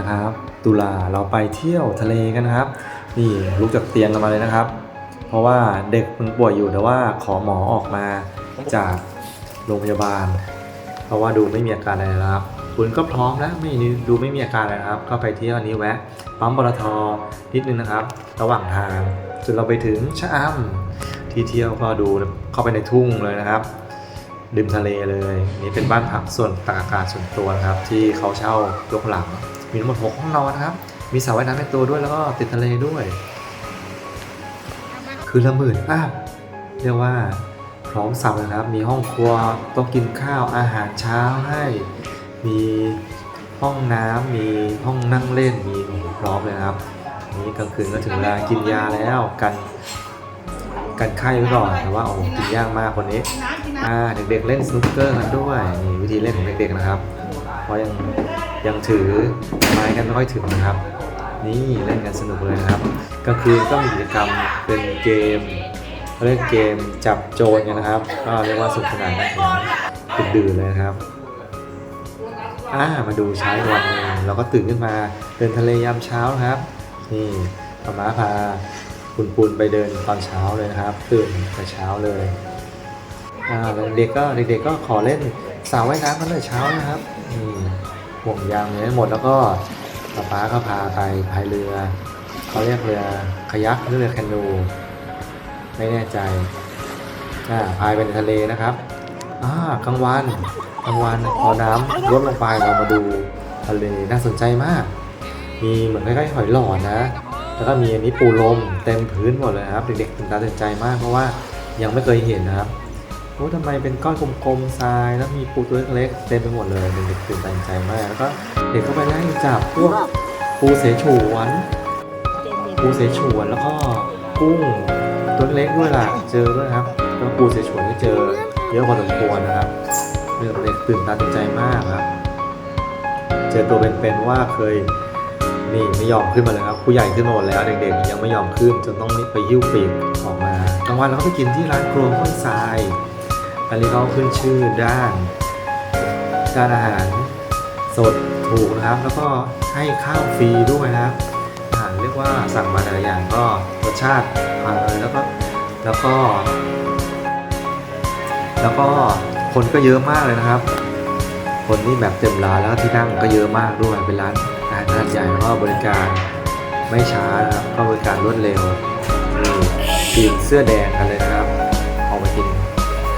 นะครับ ตุลาเราไปเที่ยวทะเลกันครับ นี่ลุกจากเตียงกันมาเลยนะครับ เพราะว่าเด็กมันป่วยอยู่แต่ว่าขอหมอออกมาจากโรงพยาบาล เพราะว่าดูไม่มีอาการอะไรนะครับ คุณก็พร้อมแล้วไม่ดูไม่มีอาการอะไรนะครับ ก็ไปเที่ยวนนี้แวะปั๊มปตทนิดนึงนะครับ ระหว่างทางจนเราไปถึงชะอำที่เที่ยวก็ดูเข้าไปในทุ่งเลยนะครับริมทะเลเลย นี่เป็นบ้านพักส่วนตากอากาศส่วนตัวนะครับ ที่เขาเช่ายกหลัง มีทั้งหมด6ห้องนอนนะครับ มีสระว่ายน้ำในตัวด้วยแล้วก็ติดทะเลด้วย คือละหมื่นอัพเรียกว่าพร้อมสับเลยครับ มีห้องครัวโต๊ะกินข้าวอาหารเช้าให้ มีห้องน้ำมีห้องนั่งเล่นมีโอ้โหพร้อมเลยครับ นี่กลางคืนก็ถึงเวลากินยาแล้วกัน กันไข้ไว้ก่อนแต่ว่าโอ้โหกินยากมากคนนี้อ่าเด็กๆเล่นสนุกเกอร์กันด้วยนี่วิธีเล่นของเด็กๆนะครับ เพราะยังยังถือไม้กันไม่ค่อยถึงนะครับ นี่เล่นกันสนุกเลยนะครับกลางคืนก็มีกิจกรรมเป็นเกมเขาเรียกเกมจับโจรกันนะครับก็เรียกว่าสนุกสนานกันถึงดื่นเลยนะครับอ่ามาดูเช้าวันหนึงเราก็ตื่นขึ้นมาเดินทะเลยามเช้านะครับ นี่ป้าม้าพาคุณปูนไปเดินตอนเช้าเลยนะครับตื่นแต่เช้าเลยอ่าเด็กก็เด็กๆก็ขอเล่นสระว่ายน้ำกันแต่เช้านะครับ ห่วงยางเนี่ยหมดแล้วก็ป๊าป๊าก็พาไปพายเรือเขาเรียกเรือคายักหรือเรือแคนูไม่แน่ใจอ่าพายไปในทะเลนะครับอ่ากลางวันกลางวันพอน้ำลดลงไปเรามาดูทะเลน่าสนใจมาก มีเหมือนคล้ๆหอยหลอดนะ แล้วก็มีอันนี้ปูลมเต็มพื้นหมดเลยครับ เด็กๆตื่นตาตื่นใจมากเพราะว่ายังไม่เคยเห็นนะครับ โอ้ทำไมเป็นก้อนกลมๆทรายแล้วมีปูตัวเล็กๆเต็มไปหมดเลยเด็กๆตื่นตาตื่นใจมากแล้วก็เด็กก็ไปไล่จับพวกปูเสฉวนปูเสฉวนแล้วก็กุ้งตัวเล็กด้วยล่ะเจอด้วยครับแล้วปูเสฉวนที่เจอเยอะพอสมควรนะครับเด็กๆตื่นตาตื่นใจมากครับ เจอตัวเป็นๆว่าเคยนี่ไม่ยอมขึ้นมาเลยครับผู้ใหญ่ขึ้นมาหมดแล้วเด็กๆยังไม่ยอมขึ้นจนต้องไปหิ้วปีกออกมากลางวันเราก็ไปกินที่ร้านครัวห้วยทราย อันนี้เขาขึ้นชื่อด้าน ด้านอาหารสดถูกนะครับ แล้วก็ให้ข้าวฟรีด้วยนะครับอาหารเรียกว่าสั่งมาแต่ละอย่างก็รสชาติผ่านเลยแล้วก็แล้วก็ แล้วก็คนก็เยอะมากเลยนะครับ คนนี่แบบเต็มร้านแล้วที่นั่งก็เยอะมากด้วยเป็นร้านอาหารขนาดใหญ่แล้วก็บริการไม่ช้านะครับก็บริการรวดเร็วนี่ทีมเสื้อแดงกันเลยนะครับ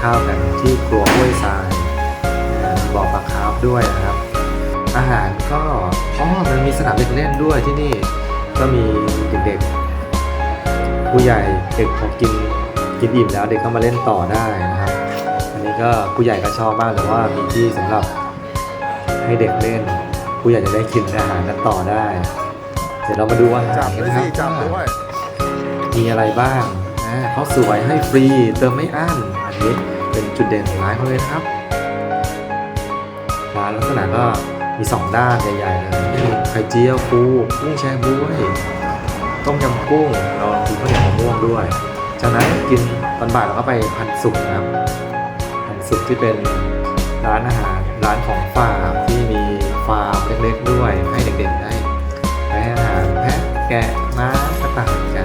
ข้าวกันที่ครัวห้วยทรายบอกปลาคาร์ฟด้วยนะครับ อาหารก็อ๋อมันมีสนามเด็กเล่นด้วยที่นี่ก็มีเด็กๆ ผู้ใหญ่เด็กพอกินกินอิ่มแล้วเด็กก็มาเล่นต่อได้นะครับ อันนี้ก็ผู้ใหญ่ก็ชอบมากแต่ว่ามีที่สำหรับให้เด็กเล่น ผู้ใหญ่จะได้กินอาหารกันต่อได้ เดี๋ยวเรามาดูอาหารจับกันนะครับมีอะไรบ้างอ่าเขาสวยให้ฟรีเติมไม่อั้น นี้เป็นจุดเด่นของร้านเขาเลยนะครับร้านลักษณะก็มีสองด้านใหญ่ๆเลยนี่ไข่เจียวปูกุ้งแช่บ๊วยต้มยำกุ้งเรากินข้าวเหนียวมะม่วงด้วย จากนั้นกินตอนบ่ายเราก็ไปพันสุกนะครับ พันสุกที่เป็นร้านอาหารร้านของฝากที่มีฟาร์มเล็กๆด้วย ให้เด็กๆได้ไปให้อาหารแพะแกะม้ากระต่าย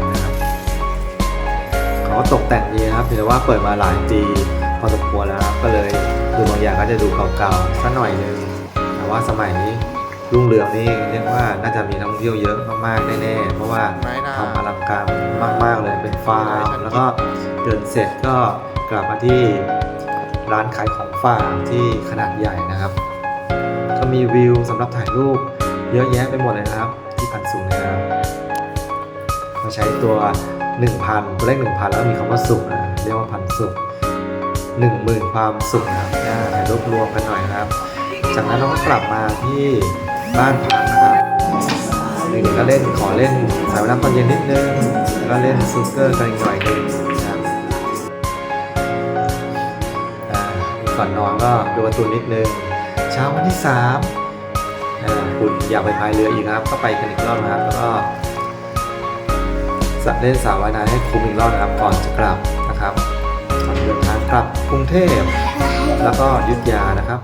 กันนะครับเขาก็ตกแต่งดีนะครับถือว่าเปิดมาหลายปีพอสมควรแล้วนะครับก็เลยดูบางอย่างก็จะดูเก่าๆสักหน่อยนึงแต่ว่าสมัยรุ่งเรืองนี่เรียกว่าน่าจะมีนักท่องเที่ยวเยอะมากๆแน่ๆเพราะว่าไม่น่าทำอลังการมากๆเลยเป็นฟาร์มแล้วก็เดินเสร็จก็กลับมาที่ร้านขายของฝากที่ขนาดใหญ่นะครับ ก็มีวิวสำหรับถ่ายรูปเยอะแยะไปหมดเลยนะครับ ที่พันสูงนะครับมาใช้ตัว 1,000 ตัวเลข1,000 แล้วมีคำว่าสุขนะเรียกว่าพันสุข10,000 ความสุขนะครับอ่าถ่ายรูปรวมกันหน่อยนะครับ จากนั้นเราก็กลับมาที่บ้านพักนะครับเด็กๆก็เล่นขอเล่นสายว่ายน้ำตอนเย็นนิดนึงแล้วก็เล่นซูเกอร์กันหน่อยนึงนะครับก่อนนอนก็ดูการ์ตูนนิดนึงเช้าวันที่สามคุณอยากไปพายเรืออีกนะครับ ก็ไปกันอีกรอบนะครับแล้วก็ เล่นสาว่ายน้ำให้คุ้มอีกรอบนะครับ ก่อนจะกลับนะครับก่อนเดินทางกลับกรุงเทพแล้วก็ยุทธยานะครับ